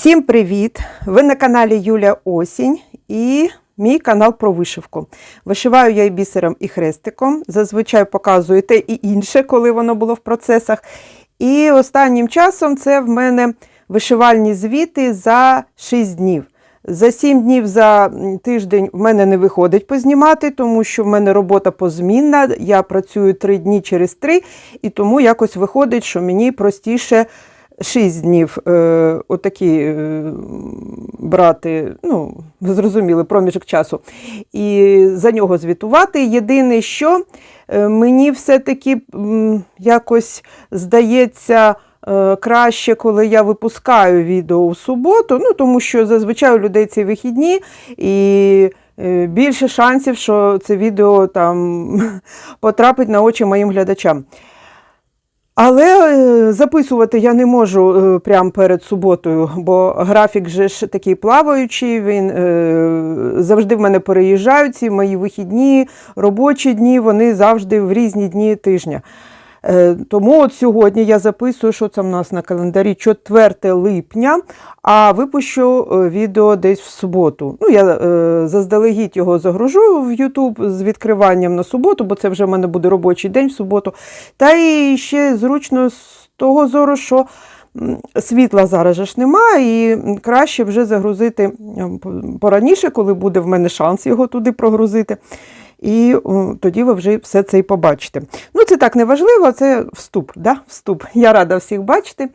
Всім привіт! Ви на каналі Юля Осінь і мій канал про вишивку. Вишиваю я і бісером, і хрестиком. Зазвичай показую те і інше, коли воно було в процесах. І останнім часом це в мене вишивальні звіти за 6 днів. За 7 днів за тиждень в мене не виходить познімати, тому що в мене робота позмінна. Я працюю 3 дні через 3, і тому якось виходить, що мені простіше 6 днів е, отакі е, брати, ну, зрозуміли, проміжок часу, і за нього звітувати. Єдине, що е, мені все-таки якось здається. е, Краще, коли я випускаю відео у суботу, ну тому що зазвичай у людей ці вихідні, і е, більше шансів, що це відео там потрапить на очі моїм глядачам. Але е, записувати я не можу е, прямо перед суботою, бо графік же ж такий плаваючий. Він е, завжди в мене переїжджають ці мої вихідні, робочі дні, вони завжди в різні дні тижня. Е, Тому от сьогодні я записую, що це в нас на календарі 4 липня, а випущу е, відео десь в суботу. Ну, я е, заздалегідь його загружу в YouTube з відкриванням на суботу, бо це вже в мене буде робочий день в суботу. Та і ще зручно з того зору, що світла зараз ж немає, і краще вже загрузити пораніше, коли буде в мене шанс його туди прогрузити. І тоді ви вже все це і побачите. Ну, це так не важливо, це вступ. Да? вступ. Я рада всіх бачити.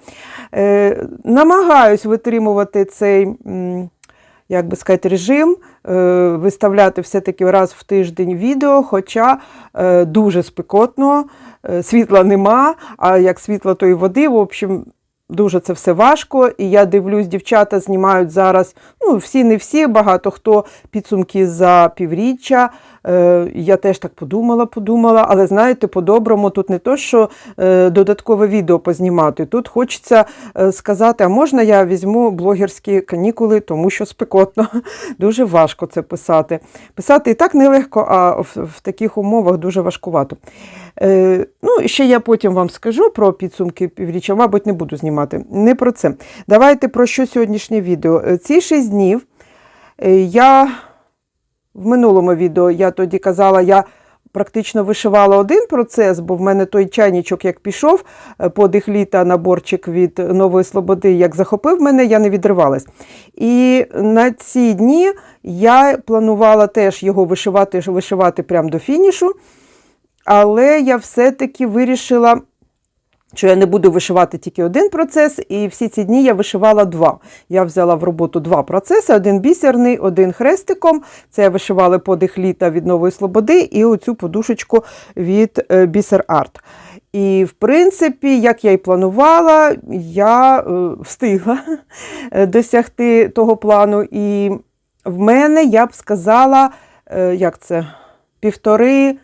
Е, намагаюсь витримувати цей. Як би сказати, режим, е, виставляти все-таки раз в тиждень відео, хоча е, дуже спекотно, е, світла нема, а як світла, то і води. В общем, дуже це все важко. І я дивлюсь, дівчата знімають зараз, ну, всі, не всі, багато хто підсумки за півріччя. Е, Я теж так подумала, подумала, але знаєте, по-доброму тут не то, що е, додаткове відео познімати. Тут хочеться е, сказати, а можна я візьму блогерські канікули, тому що спекотно. Дуже важко це писати. Писати і так нелегко, а в, таких умовах дуже важкувато. Ну, ще я потім вам скажу про підсумки півріччя, мабуть, не буду знімати. Не про це. Давайте про що сьогоднішнє відео. Ці шість днів я в минулому відео я тоді казала, я практично вишивала один процес, бо в мене той чайничок, як пішов, е, подих літа наборчик від Нової Слободи, як захопив мене, я не відривалась. І на ці дні я планувала теж його вишивати, вишивати прямо до фінішу. Але я все-таки вирішила, що я не буду вишивати тільки один процес, і всі ці дні я вишивала два. Я взяла в роботу два процеси: один бісерний, один хрестиком. Це я вишивала подих літа від Нової Слободи і оцю подушечку від е, Бісер Арт. І, в принципі, як я і планувала, я е, встигла е, досягти того плану. І в мене, я б сказала, як це, півтори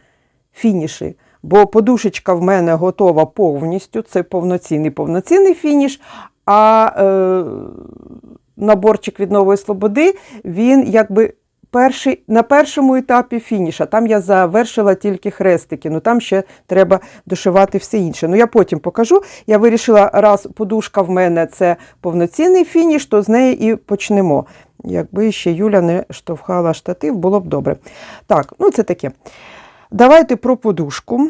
фініші. Бо подушечка в мене готова повністю, це повноцінний повноцінний фініш. А е, наборчик від Нової Слободи, він якби перший, на першому етапі фініша. Там я завершила тільки хрестики, ну там ще треба дошивати все інше. Ну я потім покажу. Я вирішила, раз подушка в мене це повноцінний фініш, то з неї і почнемо. Якби ще Юля не штовхала штатив, було б добре. Так, ну це таке. Давайте про подушку.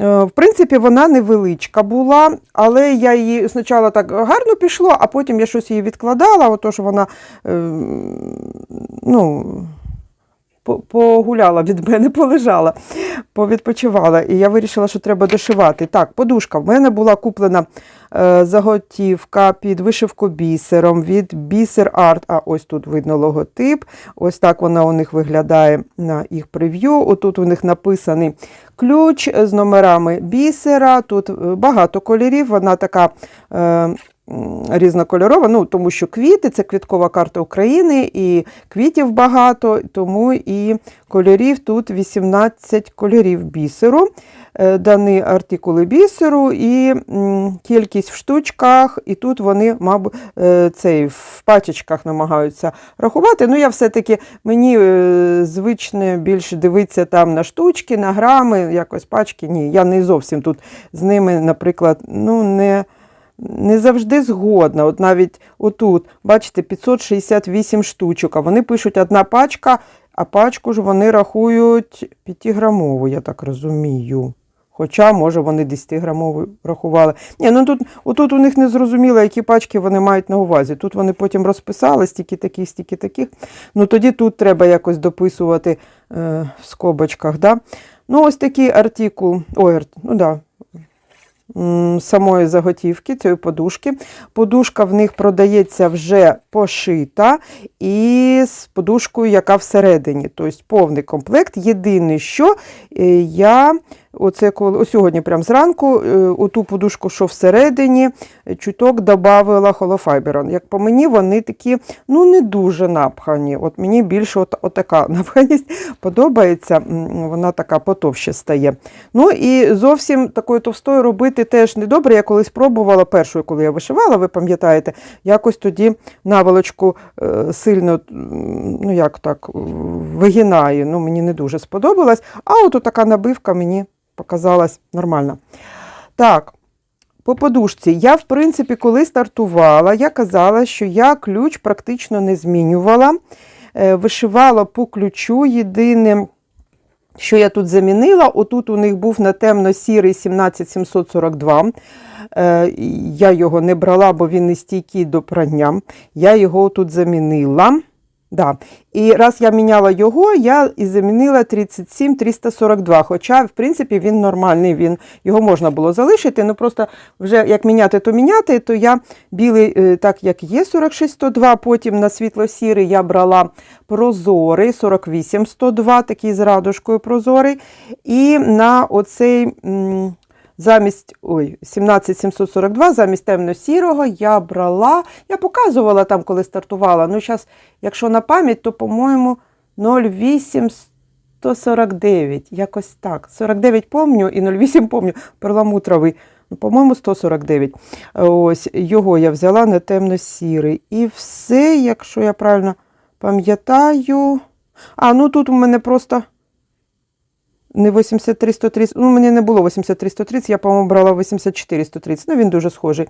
Е, В принципі, вона невеличка була, але я її спочатку так гарно пішло, а потім я щось її відкладала, отож вона е, ну, погуляла від мене, полежала, повідпочивала. І я вирішила, що треба дошивати. Так, подушка. В мене була куплена заготівка під вишивку бісером від Бісер Арт. А ось тут видно логотип. Ось так вона у них виглядає на їх прев'ю. Отут у них написаний ключ з номерами бісера. Тут е, багато кольорів. Вона така. Різнокольорова, ну тому що квіти це квіткова карта України, і квітів багато, тому і кольорів тут 18 кольорів бісеру, Е, дані артикули бісеру і кількість в штучках, і тут вони, мабуть, е, цей, в пачечках намагаються рахувати. Ну, я все-таки мені е, звичне більше дивитися там на штучки, на грами, якось пачки. Ні, я не зовсім тут з ними, наприклад, ну, не не завжди згодна. От навіть отут, бачите, 568 штучок, а вони пишуть одна пачка, а пачку ж вони рахують 5-грамову, я так розумію. Хоча, може, вони 10-грамову рахували. Ні, ну тут, отут у них не зрозуміло, які пачки вони мають на увазі. Тут вони потім розписали стільки таких, стільки таких. Ну тоді тут треба якось дописувати е, в скобочках. Да? Ну, ось такий артикул. Ой, ну да, самої заготівки, цієї подушки. Подушка в них продається вже пошита і з подушкою, яка всередині. Тобто повний комплект. Єдине, що е, я оце коли, ось сьогодні прямо зранку е, у ту подушку, що всередині, е, чуток додавала холофайберон. Як по мені, вони такі ну не дуже напхані. От мені більше от, отака напханість подобається, вона така потовще стає. Ну і зовсім такою товстою робити теж не добре. Я колись пробувала першою, коли я вишивала, ви пам'ятаєте, якось тоді наволочку е, сильно, ну як так, вигинає. Ну, мені не дуже сподобалось. А от така набивка мені показалась нормальна. Так. По подушці. Я, в принципі, коли стартувала, я казала, що я ключ практично не змінювала. Е, Вишивала по ключу. Єдине, що я тут замінила, отут у них був на темно-сірий 17742. Е, Я його не брала, бо він не стійкий до прання. Я його тут замінила. Да. І раз я міняла його, я і замінила 37-342. Хоча, в принципі, він нормальний, він, його можна було залишити. Ну просто вже як міняти, то міняти, то я білий, е, так як є 46-102, потім на світло-сірий я брала прозорий 48-102, такий з радужкою прозорий. І на оцей. Замість ой, 17742, замість темно-сірого я брала, я показувала там, коли стартувала. Ну, зараз, якщо на пам'ять, то, по-моєму, 08149. Якось так. 49 помню і 08 помню, перламутровий. Ну, по-моєму, 149. Ось його я взяла на темно-сірий. І все, якщо я правильно пам'ятаю. А, ну тут у мене просто. Не 83 130, ну мені не було 83 130, я, по-моєму, брала 84 130, ну він дуже схожий.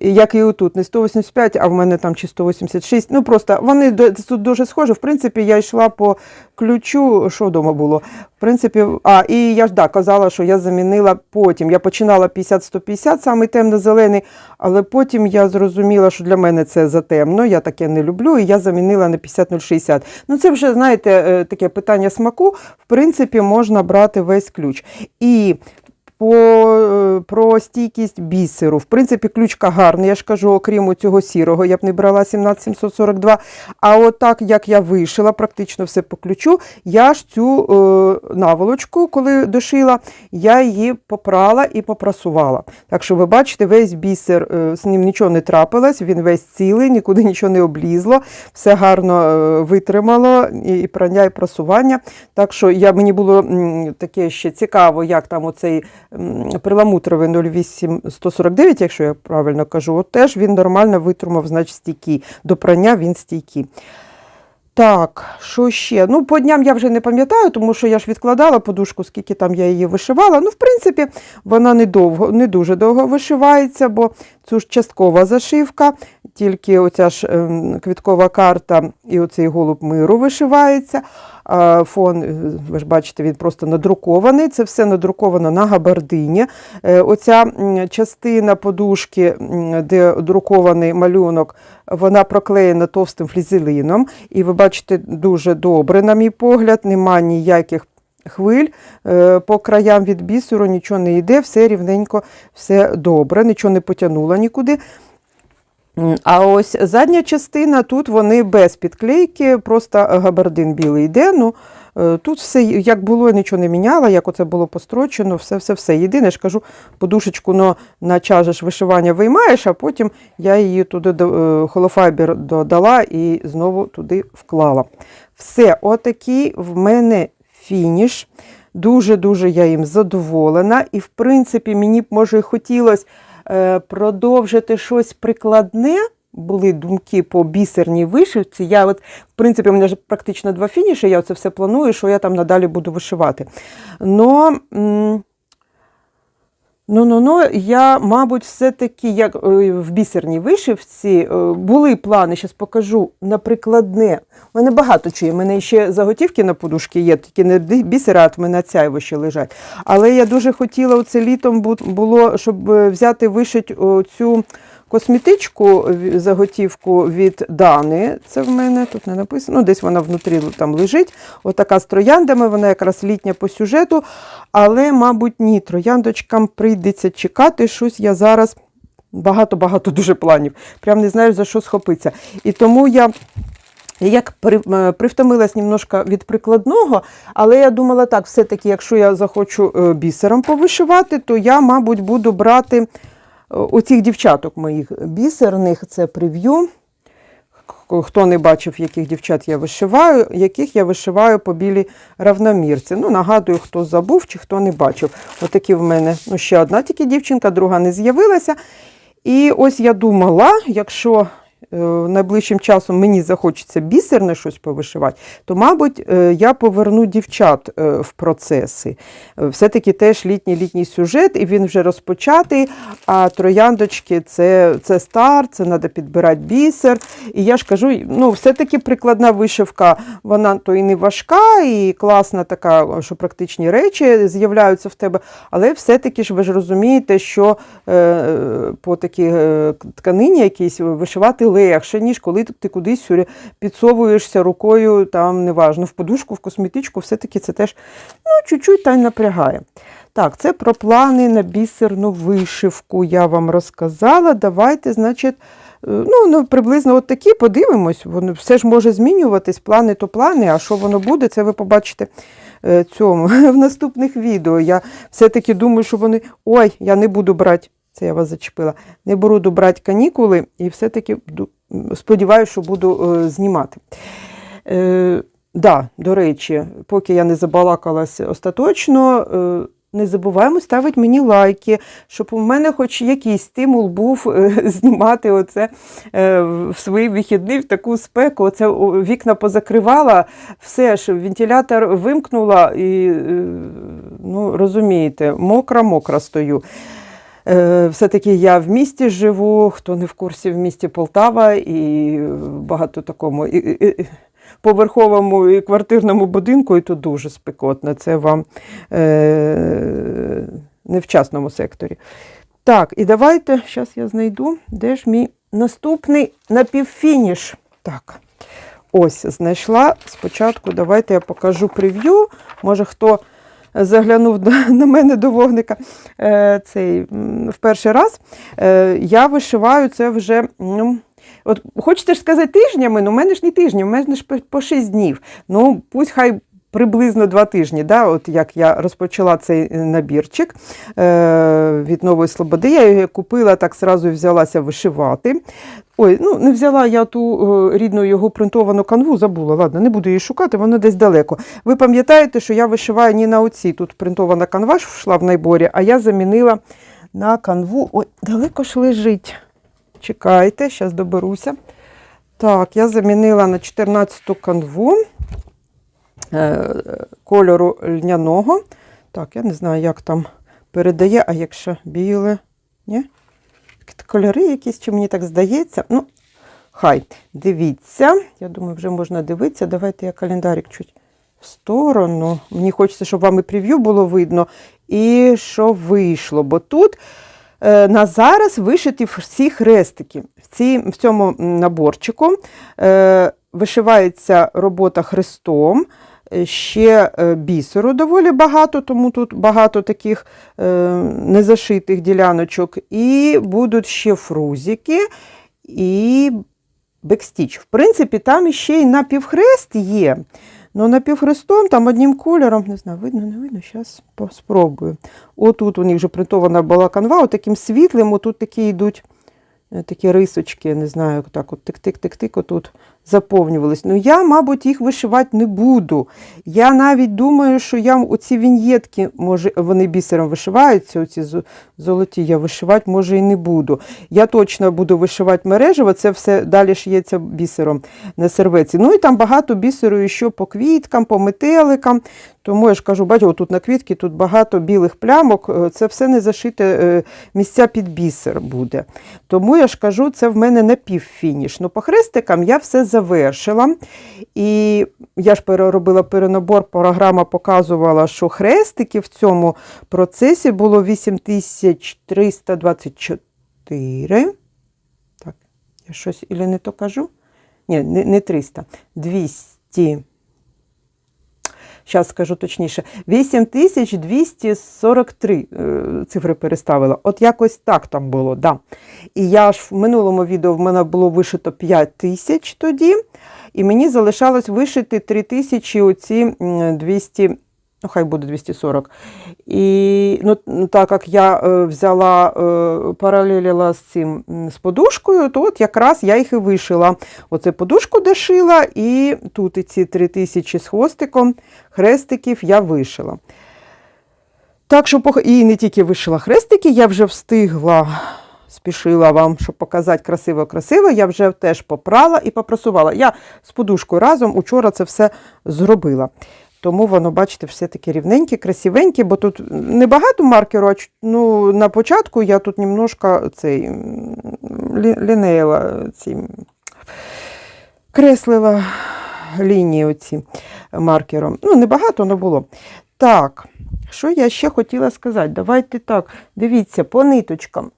Як і отут, не 185, а в мене там чи 186. Ну просто вони тут дуже схожі. В принципі, я йшла по ключу, що вдома було. В принципі, а, і я ж да, казала, що я замінила потім. Я починала 50-150, самий темно-зелений, але потім я зрозуміла, що для мене це затемно, я таке не люблю, і я замінила на 50-060. Ну це вже, знаєте, е, таке питання смаку. В принципі, можна брати весь ключ. І по, е, про стійкість бісеру. В принципі, ключка гарна, я ж кажу, окрім цього сірого, я б не брала 17742. А от так, як я вишила практично все по ключу, я ж цю е, наволочку, коли дошила, я її попрала і попрасувала. Так що ви бачите, весь бісер, е, з ним нічого не трапилось, він весь цілий, нікуди нічого не облізло, все гарно е, витримало, і, і прання, і прасування. Так що я, мені було м, таке ще цікаво, як там оцей перламутровий 08149, якщо я правильно кажу, от теж він нормально витримав, значить стійкий. До прання він стійкий. Так, що ще? Ну, по дням я вже не пам'ятаю, тому що я ж відкладала подушку, скільки там я її вишивала. Ну, в принципі, вона не довго, не дуже довго вишивається, бо це ж часткова зашивка, тільки оця ж ем, квіткова карта і оцей голуб миру вишивається. Фон, е, ви ж бачите, він просто надрукований. Це все надруковано на габардині. Е, Оця частина подушки, де друкований малюнок, вона проклеєна товстим флізелином. І ви бачите, дуже добре, на мій погляд, нема ніяких хвиль. Е, По краям від бісеру нічого не йде, все рівненько, все добре, нічого не потягнуло нікуди. А ось задня частина, тут вони без підклейки, просто габардин білий йде. Ну, е, тут все як було, я нічого не міняла, як оце було построчено, все-все-все. Єдине, ж кажу, подушечку но, на чажеш вишивання виймаєш, а потім я її туди е, холофайбер додала і знову туди вклала. Все, отакий в мене фініш. Дуже-дуже я їм задоволена. І, в принципі, мені б, може, хотілося е, продовжити щось прикладне. Були думки по бісерній вишивці. Я от, в принципі, у мене ж практично два фініші, я це все планую, що я там надалі буду вишивати. Но м, Ну, ну, ну, я, мабуть, все-таки, як е, в бісерній вишивці, е, були плани, зараз покажу, на прикладне. У мене багато чує. У мене ще заготівки на подушки є, тільки не бі- бісера, а в мене цяйво ще лежать. Але я дуже хотіла оце літом було, щоб е, взяти вишить цю косметичку, заготівку від Дани. Це в мене тут не написано. Ну, десь вона внутрі там лежить. Отака з трояндами, вона якраз літня по сюжету. Але, мабуть, ні, трояндочкам прийдеться чекати. Щось я зараз багато-багато дуже планів. Прям не знаю, за що схопитися. І тому я. Як при, привтомилась немножко від прикладного, але я думала так, все-таки, якщо я захочу е, бісером повишивати, то я, мабуть, буду брати оцих дівчаток моїх бісерних, це прев'ю. Хто не бачив, яких дівчат я вишиваю, яких я вишиваю по білій равномірці. Ну, нагадую, хто забув чи хто не бачив. Отакі в мене ну, ще одна тільки дівчинка, друга не з'явилася. І ось я думала, якщо е, найближчим часом мені захочеться бісерне щось повишивати, то, мабуть, е, я поверну дівчат е, в процеси. Е, Все-таки теж літній літній сюжет, і він вже розпочатий. А трояндочки це, це старт, це треба підбирати бісер. І я ж кажу, ну, все-таки прикладна вишивка, вона то і не важка, і класна така, що практичні речі з'являються в тебе. Але все-таки ж ви ж розумієте, що е, по такій е, тканині якійсь вишивати легше, ніж коли ти кудись підсовуєшся рукою, там неважно, в подушку, в косметичку, все-таки це теж ну, чуть-чуть та й напрягає. Так, це про плани на бісерну вишивку я вам розказала. Давайте, значить, е, ну, ну приблизно от такі подивимось. Воно все ж може змінюватись, плани то плани, а що воно буде, це ви побачите е, цьому в наступних відео. Я все-таки думаю, що вони. Ой, я не буду брати. Це я вас зачепила. Не буду брати канікули і все-таки сподіваюся, що буду е, знімати. Е, да, до речі, поки я не забалакалась остаточно, е, не забуваємо ставити мені лайки, щоб у мене хоч якийсь стимул був е, знімати оце е, в свої вихідні в таку спеку. Оце вікна позакривала, все ж вентилятор вимкнула і, е, ну, розумієте, мокра-мокра стою. Е, Все-таки я в місті живу, хто не в курсі в місті Полтава і багато такому і, і, поверховому і квартирному будинку, і тут дуже спекотно. Це вам е, не в частному секторі. Так, і давайте, зараз я знайду, де ж мій наступний напівфініш. Так, ось знайшла. Спочатку давайте я покажу прев'ю. Може, хто заглянув на мене до вогника е, цей в перший раз. Е, я вишиваю це вже. Ну, От хочете ж сказати тижнями, ну в мене ж не тижні, в мене ж по- по 6 днів. Ну, пусть хай приблизно два тижні, да, от як я розпочала цей набірчик е, від Нової Слободи, я його купила, так зразу взялася вишивати. Ой, ну не взяла я ту е, рідну його принтовану канву, забула. Ладно, не буду її шукати, вона десь далеко. Ви пам'ятаєте, що я вишиваю не на оці. Тут принтована канва йшла в найборі, а я замінила на канву. Ой, далеко ж лежить. Чекайте, зараз доберуся. Так, я замінила на 14-ту канву кольору льняного. Так, я не знаю, як там передає, а якщо біле. Ні? Кольори якісь, чи мені так здається. Ну, хай, дивіться. Я думаю, вже можна дивитися. Давайте я календарик чуть в сторону. Мені хочеться, щоб вам і прев'ю було видно, і що вийшло. Бо тут е, на зараз вишиті всі хрестики. В, ці, в цьому наборчику е, вишивається робота хрестом. Е, Ще е, бісеру доволі багато, тому тут багато таких е, незашитих діляночок. І будуть ще фрузики і бекстіч. В принципі, там ще й напівхрест є. Ну, напівхрестом, там одним кольором, не знаю, видно, не видно, зараз спробую. Отут у них вже принтована була канва, отаким світлим, отут такі йдуть такі рисочки, не знаю, так от тик-тик-тик-тик, отут заповнювались. Ну, я, мабуть, їх вишивати не буду. Я навіть думаю, що я оці віньєтки, може, вони бісером вишиваються, оці золоті я вишивати, може, і не буду. Я точно буду вишивати мережево, це все далі шиється бісером на серветці. Ну і там багато бісеру ще по квіткам, по метеликам. Тому я ж кажу, бачу, тут на квітки тут багато білих плямок, е, це все не зашите е, місця під бісер буде. Тому я ж кажу, це в мене напівфініш. Ну, по хрестикам я все завершила. І я ж переробила перенабор, програма показувала, що хрестики в цьому процесі було 8324. Так, я щось ілі не то кажу? Ні, не, не 300, 200. Зараз скажу точніше, 8243 е, цифри переставила. От якось так там було, да. І я ж в минулому відео в мене було вишито 5 тисяч тоді, і мені залишалось вишити 3 тисячі оці 200, ну хай буде 240. І ну, так як я е, взяла, е, паралеліла з цим з подушкою, то от якраз я їх і вишила. Оце подушку дошила, і тут і ці 3 тисячі з хвостиком хрестиків я вишила. Так що і не тільки вишила хрестики, я вже встигла, спішила вам, щоб показати красиво-красиво, я вже теж попрала і попрасувала. Я з подушкою разом учора це все зробила. Тому воно, бачите, все таке рівненьке, красивеньке, бо тут небагато маркеру, а ну, на початку я тут немножко цей, м, лі- лінеїла ці, креслила лінії оці маркером. Ну, небагато, але було. Так, що я ще хотіла сказати? Давайте так, дивіться, по ниточкам.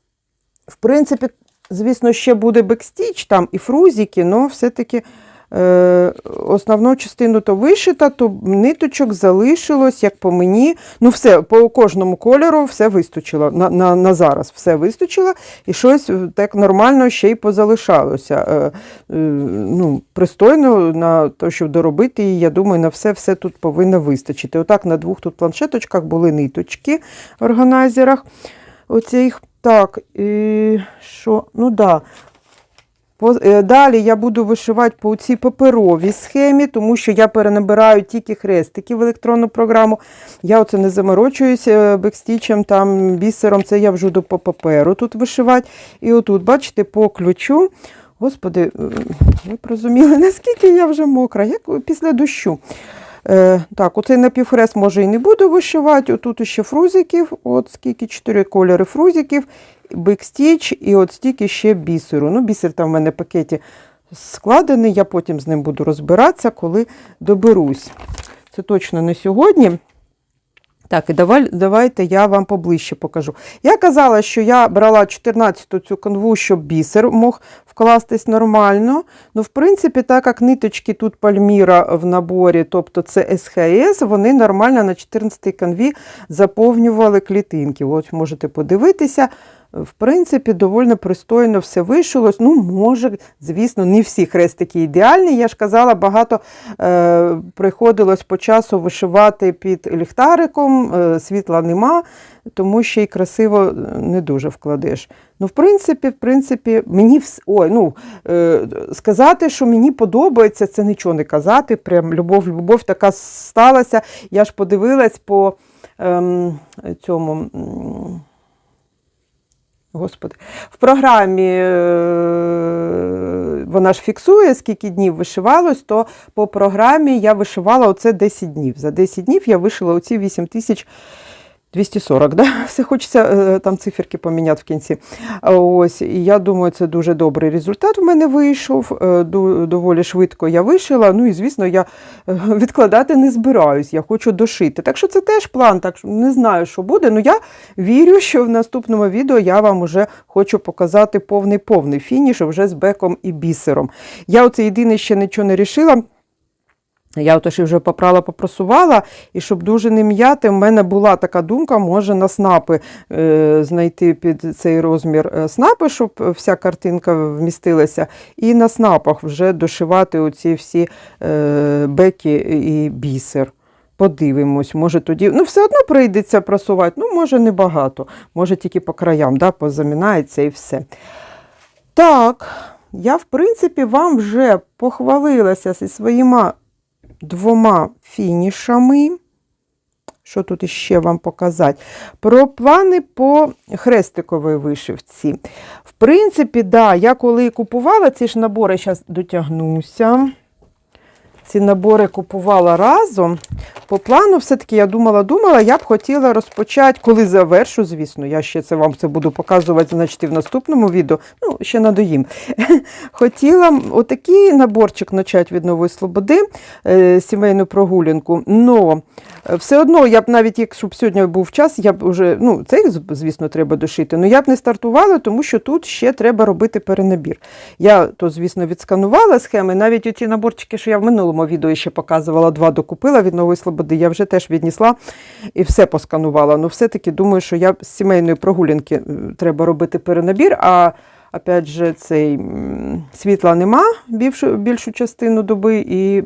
В принципі, звісно, ще буде бекстіч там і фрузики, але все-таки основну частину то вишита, то ниточок залишилось, як по мені. Ну, все, по кожному кольору все вистачило. На, на, на зараз все вистачило, і щось е, так нормально ще й позалишалося. Е, е, ну, пристойно на те, щоб доробити її, я думаю, на все все тут повинно вистачити. Отак на двох тут планшеточках були ниточки в органайзерах. Оцих. Так, і що? Ну да. Е, Далі я буду вишивати по цій паперовій схемі, тому що я перенабираю тільки хрестики в електронну програму. Я оце не заморочуюся е, бекстічем, там, бісером, це я вже по паперу тут вишивати. І отут, бачите, по ключу. Господи, е, ви розуміли, наскільки я вже мокра, як після дощу. Е, так, оцей напівхрест може і не буду вишивати. Отут ще фрузиків, от скільки чотири кольори фрузиків, бекстіч і от стільки ще бісеру. Ну, бісер там в мене в пакеті складений, я потім з ним буду розбиратися, коли доберусь. Це точно не сьогодні. Так, і давай, давайте я вам поближче покажу. Я казала, що я брала 14-ту цю канву, щоб бісер мог вкластись нормально. Ну, в принципі, так як ниточки тут Пальміра в наборі, тобто це СХС, вони нормально на 14-й канві заповнювали клітинки. Ось можете подивитися. В принципі, доволі пристойно все вишилось. Ну, може, звісно, не всі хрестики ідеальні. Я ж казала, багато е, приходилось по часу вишивати під ліхтариком, е, світла нема, тому що й красиво е, не дуже вкладеш. Ну, в принципі, в принципі, мені вс... Ой, ну, е, сказати, що мені подобається, це нічого не казати. Прям любов, любов така сталася. Я ж подивилась по ем, цьому. Господи, в програмі е, вона ж фіксує, скільки днів вишивалось, то по програмі я вишивала оце 10 днів. За 10 днів я вишила оці 8240. Да? Все хочеться е, там циферки поміняти в кінці. Ось, і я думаю, це дуже добрий результат в мене вийшов. Е, Доволі швидко я вишила. Ну і звісно, я е, відкладати не збираюсь, я хочу дошити. Так що це теж план, так що не знаю, що буде. Ну я вірю, що в наступному відео я вам вже хочу показати повний-повний фініш вже з беком і бісером. Я оце єдине ще нічого не рішила. Я отож і вже попрала, попросувала, і щоб дуже не м'яти, в мене була така думка, може на снапи е, знайти під цей розмір е, снапи, щоб вся картинка вмістилася, і на снапах вже дошивати оці всі е, беки і бісер. Подивимось, може тоді. Ну, все одно прийдеться просувати, ну, може, небагато, може тільки по краям, да, позамінається і все. Так, я, в принципі, вам вже похвалилася зі своїми двома фінішами. Що тут іще вам показати? Про плани по хрестиковій вишивці. В принципі, да, я коли купувала ці ж набори, зараз дотягнуся. Ці набори купувала разом. По плану, все-таки я думала, думала, я б хотіла розпочати, коли завершу, звісно, я ще це вам це буду показувати, значить, і в наступному відео. Ну, ще надоїм. Хотіла отакий наборчик почати від Нової Слободи, е, сімейну прогулянку. Но все одно, я б навіть, якщо б сьогодні був час, я б вже, ну, цей, звісно, треба дошити, але я б не стартувала, тому що тут ще треба робити перенабір. Я то, звісно, відсканувала схеми. Навіть оці наборчики, що я в минулому відео ще показувала, два докупила від Нової Слободи, я вже теж віднісла і все посканувала. Ну, все-таки думаю, що я з сімейної прогулянки е, треба робити перенабір. а Опять же, цей світла нема більшу, більшу частину доби, і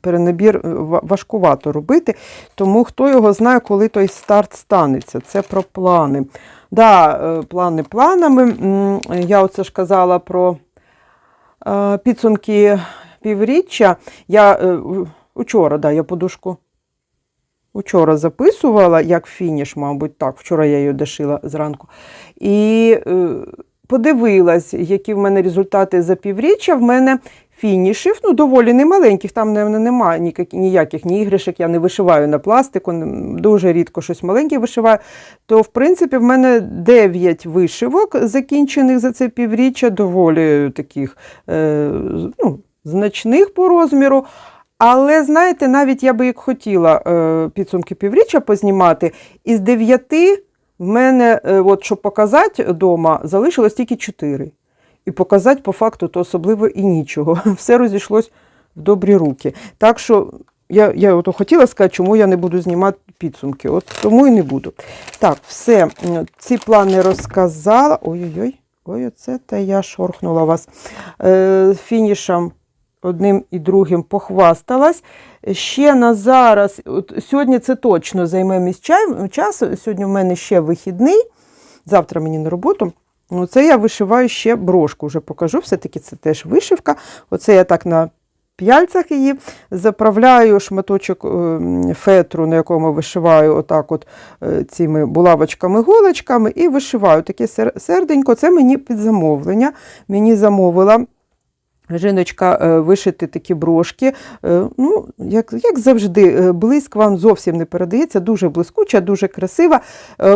перенабір е, важкувато робити. Тому хто його знає, коли той старт станеться. Це про плани. Да, е, плани планами. Я оце ж казала про е, підсумки півріччя. Я учора, да, я подушку. Учора записувала, як фініш, мабуть, так. Вчора я її дошила зранку. І подивилась, які в мене результати за півріччя. В мене фінішів, ну, доволі немаленьких, там немає ніяких, ні іграшок, я не вишиваю на пластику, дуже рідко щось маленьке вишиваю. То, в принципі, в мене 9 вишивок закінчених за це півріччя, доволі таких е, ну, значних по розміру. Але знаєте, навіть я би як хотіла е, підсумки півріччя познімати, із дев'яти в мене, е, от, щоб показати вдома, залишилось тільки чотири. І показати по факту то особливо і нічого. Все розійшлось в добрі руки. Так що я, я от хотіла сказати, чому я не буду знімати підсумки. От тому і не буду. Так, все, ці плани розказала. Ой-ой-ой, ой, оце та я шорхнула вас. Е, фінішем одним і другим похвасталась. Ще на зараз, от сьогодні це точно займе мій час. Сьогодні в мене ще вихідний, завтра мені на роботу. Ну, це я вишиваю ще брошку, вже покажу. Все-таки це теж вишивка. Оце я так на п'яльцях її заправляю шматочок е, фетру, на якому вишиваю отак от е, цими булавочками-голочками і вишиваю таке серденько. Це мені під замовлення. Мені замовила Жіночка е, вишити такі брошки. Е, Ну, як, як завжди, е, блиск вам зовсім не передається, дуже блискуча, дуже красива.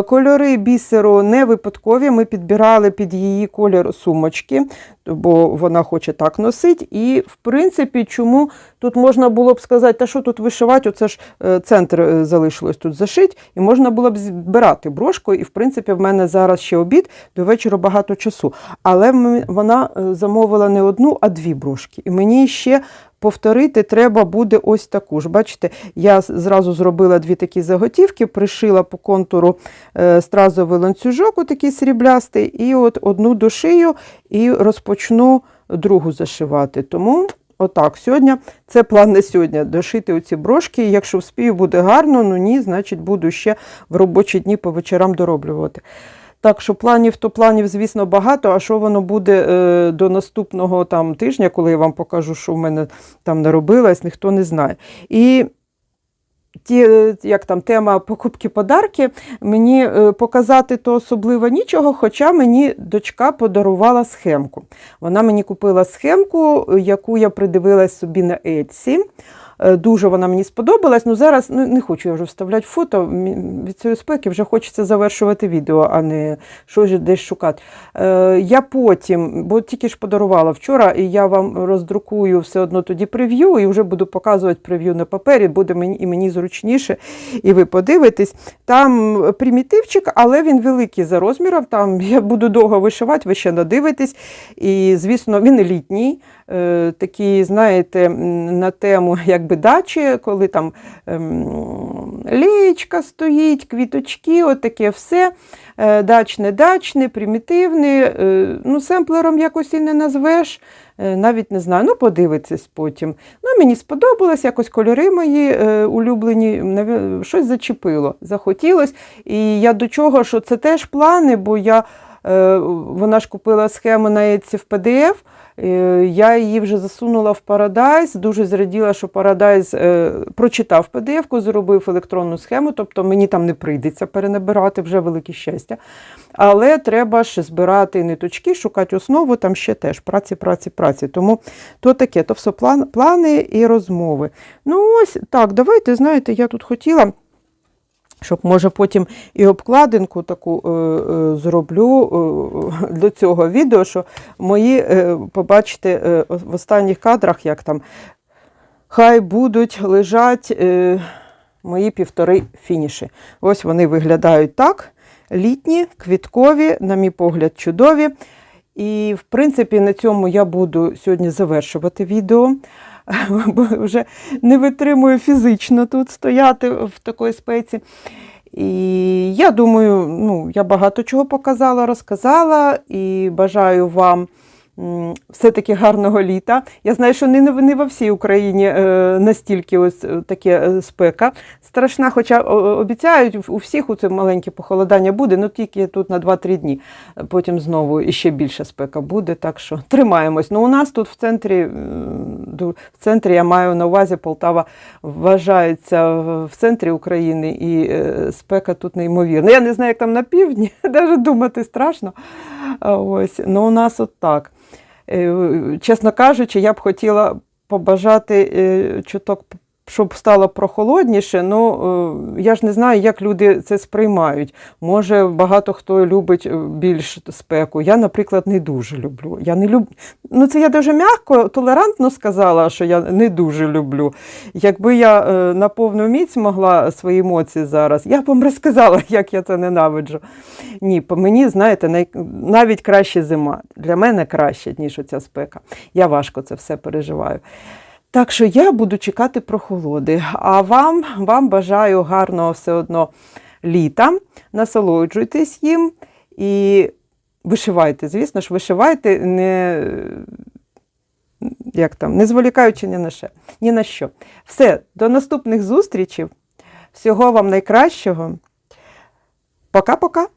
Кольори бісеру не випадкові. Ми підбирали під її колір сумочки, бо вона хоче так носити. І, в принципі, чому тут можна було б сказати, та що тут вишивати, оце ж е, центр е, залишилось тут зашить, і можна було б збирати брошку. І, в принципі, в мене зараз ще обід, до вечора багато часу. Але вона е, замовила не одну, а дві брошки. І мені ще повторити треба буде ось таку ж. Бачите, я зразу зробила дві такі заготівки, пришила по контуру е, стразовий ланцюжок, отакий сріблястий, і от одну дошию і розпочну другу зашивати. Тому отак, сьогодні це план на сьогодні дошити оці брошки. Якщо вспію, буде гарно, ну ні, значить буду ще в робочі дні по вечорам дороблювати. Так що планів, то планів, звісно, багато. А що воно буде е, до наступного там тижня, коли я вам покажу, що в мене там наробилось, ніхто не знає. І ті, е, як там тема покупки подарки, мені е, показати то особливо нічого, хоча мені дочка подарувала схемку. Вона мені купила схемку, яку я придивилась собі на Etsy. Е, Дуже вона мені сподобалась. Ну зараз ну, не хочу я вже вставляти фото. Від цієї спеки вже хочеться завершувати відео, а не щось десь шукати. Е, я потім, бо тільки ж подарувала вчора, і я вам роздрукую все одно тоді прев'ю, і вже буду показувати прев'ю на папері, буде мені і мені зручніше, і ви подивитесь. Там примітивчик, але він великий за розміром. Там я буду довго вишивати, ви ще надивитесь. І, звісно, він літній. е, знаєте, на тему якби дачі, коли там ем, лічка стоїть, квіточки, отаке все. Е, Дачне, дачне, примітивне. е, Ну, семплером якось і не назвеш. Е, Навіть не знаю, ну подивитесь потім. Ну, мені сподобалось, якось кольори мої е, улюблені, щось зачепило, захотілось. І я до чого, що це теж плани, бо я Вона ж купила схему на Etsy в PDF. Е, Я її вже засунула в Paradise. Дуже зраділа, що Paradise е, прочитав PDF-ку, зробив електронну схему, тобто мені там не прийдеться перенабирати вже велике щастя. Але треба ж збирати ниточки, шукати основу, там ще теж праці, праці, праці. Тому то таке, то все план, плани і розмови. Ну ось так, давайте, знаєте, я тут хотіла. Щоб, може, потім і обкладинку таку е, е, зроблю е, до цього відео, що мої, побачите в останніх кадрах, як там хай будуть лежать мої півтори фініші. Ось вони виглядають так. Літні, квіткові, на мій погляд, чудові. І, в принципі, на цьому я буду сьогодні завершувати відео, бо вже не витримую фізично тут стояти в такій спеці. І я думаю, ну, я багато чого показала, розказала і бажаю вам все-таки гарного літа. Я знаю, що не, не во всій Україні е, настільки ось е, таке е, спека страшна, хоча обіцяють, у всіх у це маленьке похолодання буде, ну тільки тут на 2-3 дні. Потім знову іще більша спека буде, так що тримаємось. Ну, у нас тут в центрі, в центрі я маю на увазі Полтава вважається в центрі України, і спека тут неймовірна. Я не знаю, як там на півдні, навіть думати страшно. Ось, ну у нас от так. Е, Чесно кажучи, я б хотіла побажати е, чуток, щоб стало прохолодніше. Ну, е, я ж не знаю, як люди це сприймають. Може, багато хто любить е, більш спеку. Я, наприклад, не дуже люблю. Я не люб... Ну, це я дуже м'яко, толерантно сказала, що я не дуже люблю. Якби я е, на повну міць могла свої емоції зараз, я б вам розказала, як я це ненавиджу. Ні, по мені, знаєте, най... навіть краще зима. Для мене краще, ніж оця спека. Я важко це все переживаю. Так що я буду чекати прохолоди. А вам, вам бажаю гарного все одно літа. Насолоджуйтесь їм і вишивайте. Звісно ж, вишивайте, не, як там, не зволікаючи ні на, що, ні на що. Все, до наступних зустрічей. Всього вам найкращого. Пока-пока.